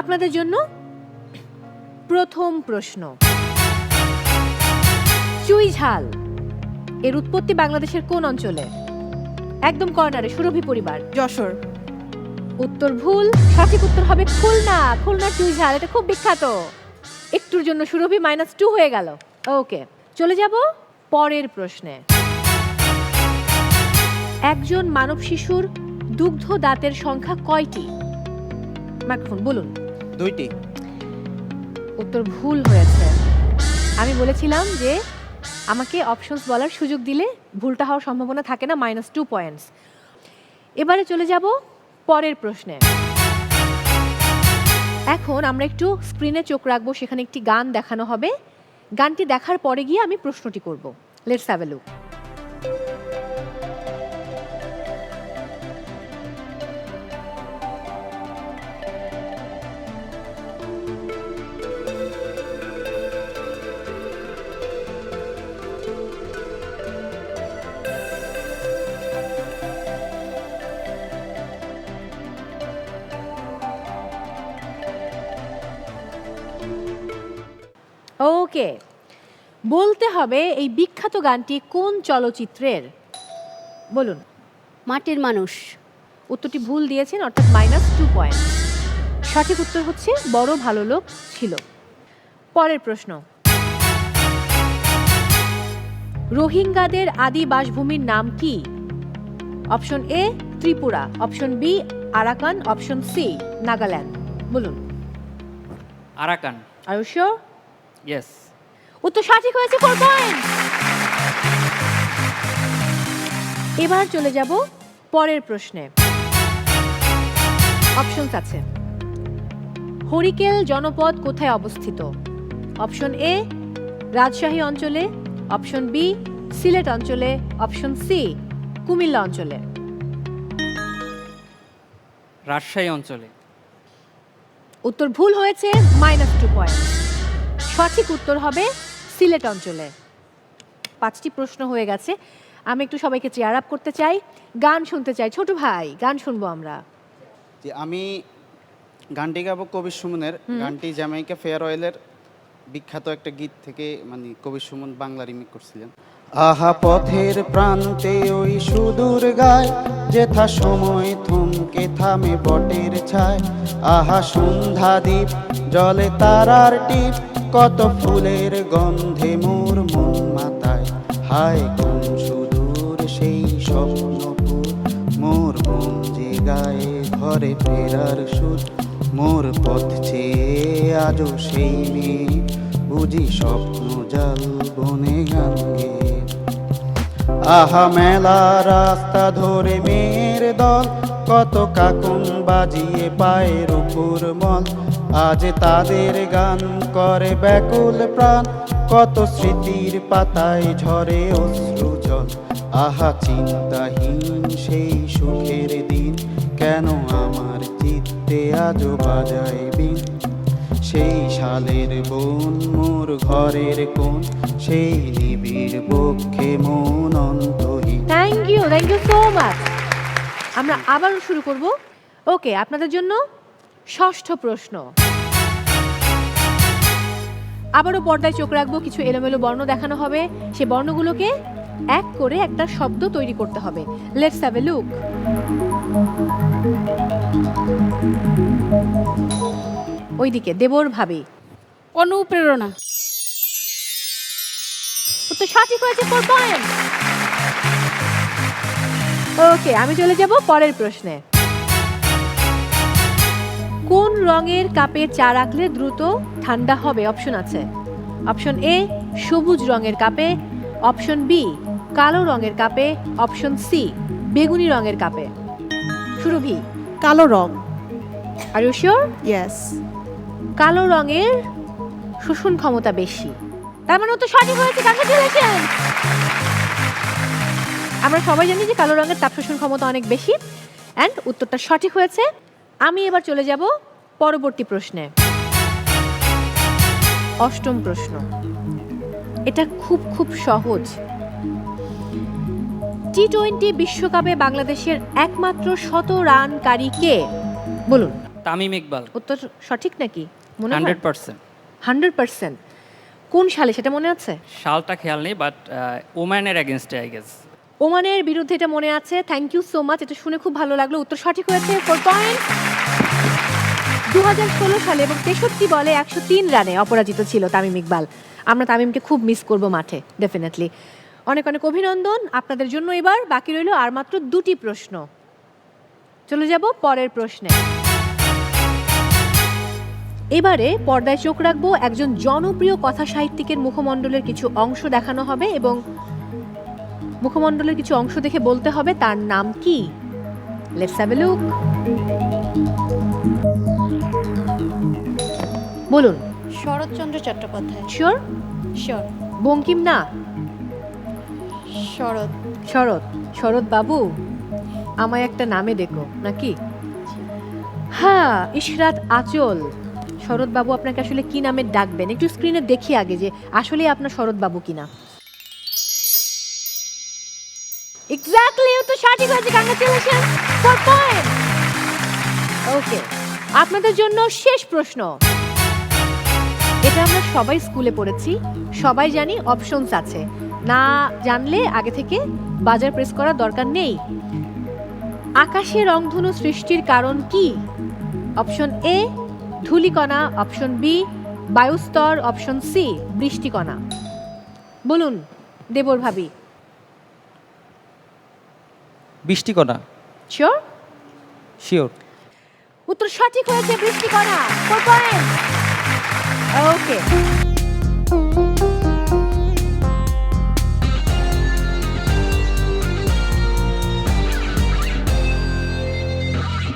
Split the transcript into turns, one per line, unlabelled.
আপনাদের জন্য প্রথম প্রশ্ন। চুই ঝাল এর উৎপত্তি বাংলাদেশের কোন অঞ্চলে? একদম কর্নারে সুরভি পরিবার।
যশোর।
উত্তর ভুল সঠিক উত্তর হবে খুলনা। খুলনা চুই ঝাল এটা খুব বিখ্যাত। একটুর জন্য সুরভি মাইনাস টু হয়ে গেল। ওকে চলে যাব পরের প্রশ্নে। একজন মানব শিশুর দুগ্ধ দাঁতের সংখ্যা কয়টি? মাইক্রোফোন বলুন।
দুইটি।
উত্তর ভুল হয়েছে। আমি বলেছিলাম যে আমাকে অপশনস বলার সুযোগ দিলে ভুলটা হওয়ার সম্ভাবনা থাকে না মাইনাস টু পয়েন্টস এবারে চলে যাব পরের প্রশ্নে। এখন আমরা একটু স্ক্রিনে চোখ রাখব, সেখানে একটি গান দেখানো হবে। গানটি দেখার পরে গিয়ে আমি প্রশ্নটি করব। Let's have a look okay. বলতে হবে এই বিখ্যাত গানটি কোন চলচ্চিত্রের? বলুন।
মাটির মানুষ।
উত্তরটি ভুল দিয়েছেন অর্থাৎ মাইনাস টু পয়েন্ট সঠিক উত্তর হচ্ছে বড় ভালো লোক ছিল। পরের প্রশ্ন। রোহিঙ্গাদের আদি বাসভূমির নাম কি? Option A Tripura. Option B Arakan. Option C Nagaland. বলুন।
আরাকান।
আর শিওর
ইয়েস
উত্তর সঠিক হয়েছে ফোর পয়েন্ট এবার চলে যাব পরের প্রশ্নে। অপশনস আছে। হরিকেল জনপদ কোথায় অবস্থিত? অপশন এ রাজশাহী অঞ্চলে। অপশন বি সিলেট অঞ্চলে। অপশন সি কুমিল্লা অঞ্চলে।
রাজশাহী অঞ্চলে।
উত্তর ভুল হয়েছে মাইনাস টু পয়েন্ট সঠিক উত্তর হবে সিলেট অঞ্চলে। পাঁচটি প্রশ্ন হয়ে গেছে। আমি একটু সবাইকে চেয়ার আপ করতে চাই। গান শুনতে চাই। ছোট ভাই গান শুনব আমরা।
যে আমি গানটি গাবো কবির সুমনের। গানটি জ্যামাইকা ফেয়ার অয়েলের বিখ্যাত একটা গীত থেকে মানে কবির সুমন বাংলা রিমিক করছিলেন। আহা পথের প্রান্তে ওই সুদূর গায় যেথা সময় থমকে থামে বটের ছায়। আহা সন্ধ্যা দ্বীপ জলে তারার টিপ কত ফুলের গন্ধে মোর মন মাতায় হায় কোন সুদূর সেই স্বপ্নপুর। মোর মন যে গায়ে ঘরে ফেরার সুর। মোর পথ চেয়ে আজও সেই মেয়ে। বুঝি স্বপ্ন জাল বনে গান আহা মেলা রাস্তা ধরে মেয়ের দল। কত কাকুন বাজিয়ে পায়ের উপর মল। আজ তাদের গান করে ব্যাকুল প্রাণ। কত স্মৃতির পাতায় ঝরে অশ্রু জল। আহা, চিন্তাহীন সেই সুখের দিন। কেন আমার চিত্তে আজও বাজায় বিন? সেই শালের বন মোর ঘরের কোন সেই নিবিড় বক্ষে মন অন্তহীন।
Thank you thank you so much আমরা আবারও শুরু করব। ওকে আপনাদের জন্য ষষ্ঠ প্রশ্ন। আবারও পর্দায় চোখ রাখব কিছু এলোমেলো বর্ণ দেখানো হবে। সে বর্ণগুলোকে এক করে একটা শব্দ তৈরি করতে হবে। লেটস হ্যাভ এ লুক ওইদিকে দেবর ভাবি।
অনুপ্রেরণা।
উত্তর সঠিক হয়েছে ফোর পয়েন্ট ওকে আমি চলে যাব পরের প্রশ্নে। কোন রঙের কাপে চা রাখলে দ্রুত ঠান্ডা হবে? অপশন আছে। অপশন এ সবুজ রঙের কাপে। অপশন বি কালো রঙের কাপে। অপশন সি বেগুনি রঙের কাপে। সুরভি
কালো রং।
আর ইউ শিওর
ইয়েস
কালো রঙের শোষণ ক্ষমতা বেশি। তার মানে ও তো সঠিক হয়েছে কংগ্রেচুলেশন আমরা সবাই জানি যে কালো রঙের তাপ শোষণ ক্ষমতা অনেক বেশি অ্যান্ড উত্তরটা সঠিক হয়েছে। আমি এবার চলে যাব পরবর্তী প্রশ্নে। অষ্টম প্রশ্ন। এটা খুব খুব সহজ। টি টোয়েন্টি বিশ্বকাপে বাংলাদেশের একমাত্র শত রানকারী কে? বলুন।
তামিম ইকবাল।
উত্তর সঠিক নাকি? মনে
হান্ড্রেড পার্সেন্ট।
Hundred percent. কোন সালে? সেটা মনে আছে?
সালটা খেয়াল নেই বাট ওম্যানের অ্যাগেনস্টে আই গেস
ওমানের বিরুদ্ধে এটা মনে আছে। থ্যাংক ইউ সো মাচ এটা শুনে খুব ভালো লাগল। উত্তর সঠিক হয়েছে। ফোর পয়েন্ট সালে এবং তেষট্টি বলে একশো তিন রানে অপরাজিত ছিল তামিম ইকবাল। আমরা তামিমকে খুব মিস করব মাঠে ডেফিনেটলি অনেক অনেক অভিনন্দন আপনাদের জন্য এবার। বাকি রইল আর মাত্র দুটি প্রশ্ন। চলে যাব পরের প্রশ্নে। এবারে পর্দায় চোখ রাখব, একজন জনপ্রিয় কথা সাহিত্যিকের মুখমণ্ডলের কিছু অংশ দেখানো হবে এবং মুখমণ্ডলের কিছু অংশ দেখে বলতে হবে তার নাম কি। লেটস হ্যাভ লুক বলুন।
শরৎচন্দ্র চট্টোপাধ্যায়।
শিওর
শর
বঙ্কিম না?
শরৎ।
শরৎ। শরৎ বাবু আমায় একটা নামে দেখো নাকি? হ্যাঁ ইশরাত আচল। শরৎ বাবু আপনাকে আসলে কি নামে ডাকবেন? একটু স্ক্রিনে দেখি আগে যে আসলে আপনার শরৎ বাবু কিনা। এক্স্যাক্টলি ও তো সঠিক হয়েছে কংগ্রেচুলেশন ফর পয়েন্ট ওকে আপনাদের জন্য শেষ প্রশ্ন। এটা আমরা সবাই স্কুলে পড়েছি। সবাই জানি অপশনস আছে। না জানলে আগে থেকে বাজার প্রেস করার দরকার নেই। আকাশে রংধনু সৃষ্টির কারণ কি? অপশন এ ধূলিকণা। অপশন বি বায়ুস্তর। অপশন সি বৃষ্টিকণা। বলুন দেবর ভাবি।
বৃষ্টিকণা।
শিওর
শিওর
উত্তর সঠিক হয়েছে বৃষ্টিকণা। Four point okay